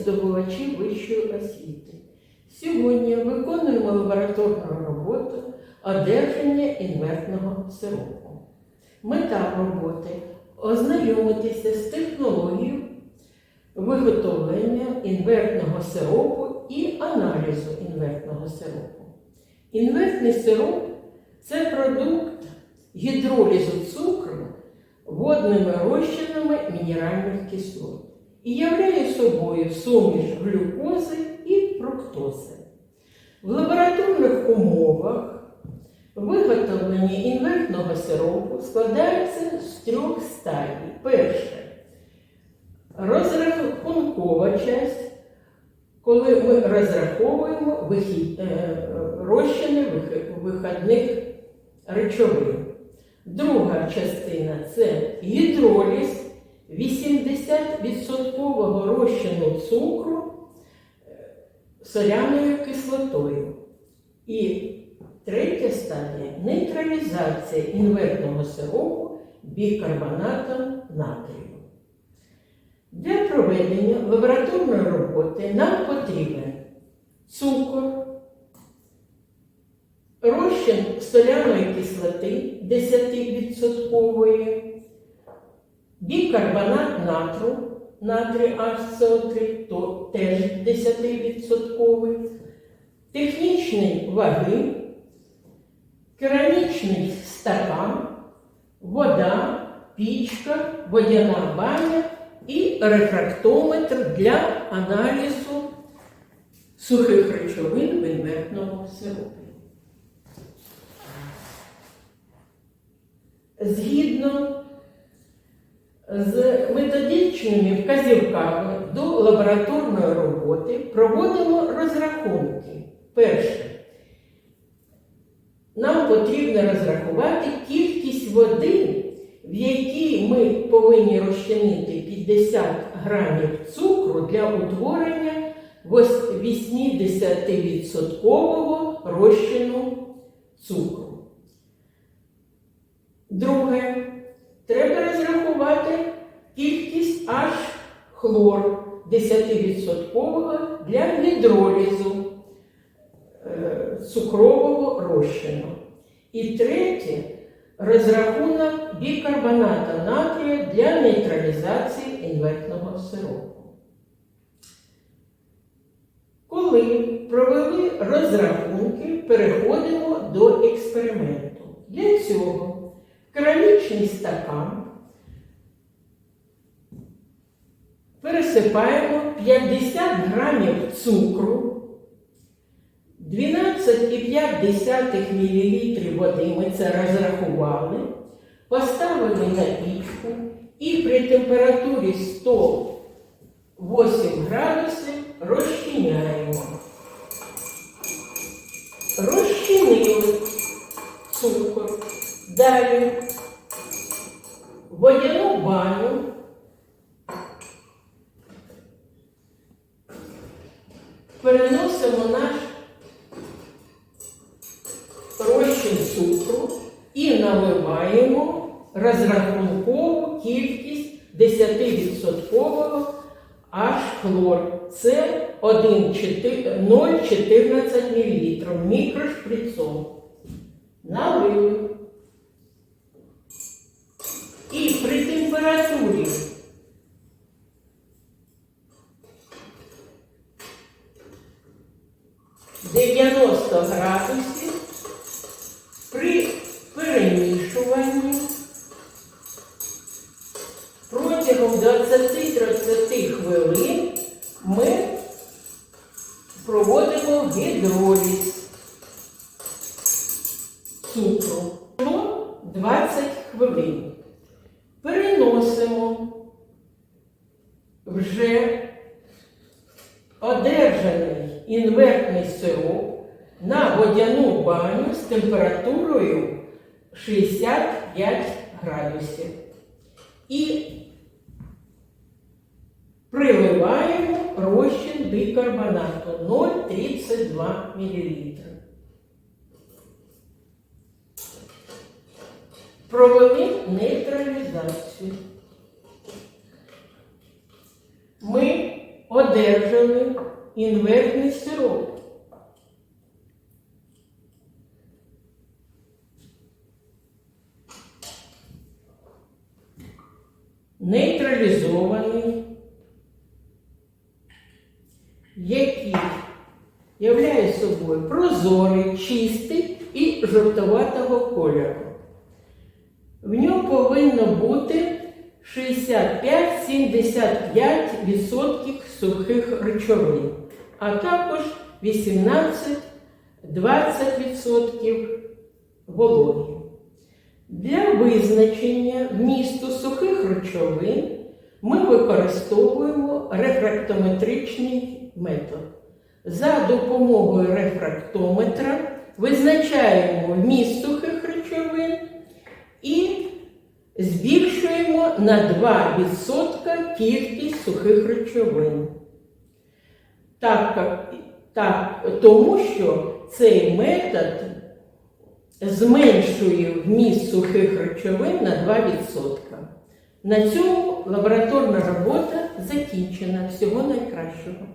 здобувачі вищої освіти. Сьогодні виконуємо лабораторну роботу одержання інвертного сиропу. Мета роботи ознайомитися з технологією виготовлення інвертного сиропу і аналізу інвертного сиропу. Інвертний сироп це продукт гідролізу цукру водними розчинами мінеральних кислот і являє собою суміш глюкози і фруктози. В лабораторних умовах виготовлення інвертного сиропу складається з трьох стадій. Перше розрахункова часть, коли ми розраховуємо вихід, е, розчини вих- виходних речовин. Друга частина це гідроліз 80% розчину цукру е, соляною кислотою. І третя стадія нейтралізація інвертного сиропу бікарбонатом натрію. Для проведення лабораторної роботи нам потрібен цукор, розчин соляної кислоти 10%, бікарбонат натру, натрій HCO3, то теж 10%, технічні ваги, керамічний стакан, вода, пічка, водяна баня і рефрактометр для аналізу сухих речовин в інвертному сиропі. Згідно з методичними вказівками до лабораторної роботи проводимо розрахунки. Перше. Нам потрібно розрахувати кількість води, в якій ми повинні розчинити 50 грамів цукру для утворення 80% розчину цукру. Друге, треба розрахувати H хлору 10% для гідролізу е, цукрового розчину. І третє розрахунок бікарбоната натрію для нейтралізації інвертного сиропу. Коли провели розрахунки, переходимо до експерименту. Для цього керамічний стакан пересипаємо 50 грамів цукру, 12,5 мл води ми це розрахували, поставили на пічку і при температурі 108 градусів розчиняємо. Розчинили цукор. Далі водяну баню переносимо наш розчин цукру і наливаємо розрахункову кількість 10% H хлор. Це 0,14 мл мікрошприцом. Налили. І при температурі перемішуванні протягом 20-30 хвилин ми проводимо гідроліз цукру. Ну, 20 хвилин. Переносимо вже одержаний інвертний сироп на водяну баню з температурою 65 градусів. І приливаємо розчин бікарбонату 0,32 мл. Провели нейтралізацію. Ми одержали інвертний сироп. Нейтралізований, який являє собою прозорий, чистий і жовтоватого кольору. В ньому повинно бути 65-75% сухих речовин, а також 18-20% вологи. Для визначення вмісту сухих речовин ми використовуємо рефрактометричний метод. За допомогою рефрактометра визначаємо вміст сухих речовин і збільшуємо на 2% кількість сухих речовин. Так, так, тому що цей метод зменшує вміст сухих речовин на 2%. На цьому лабораторна робота закінчена. Всього найкращого.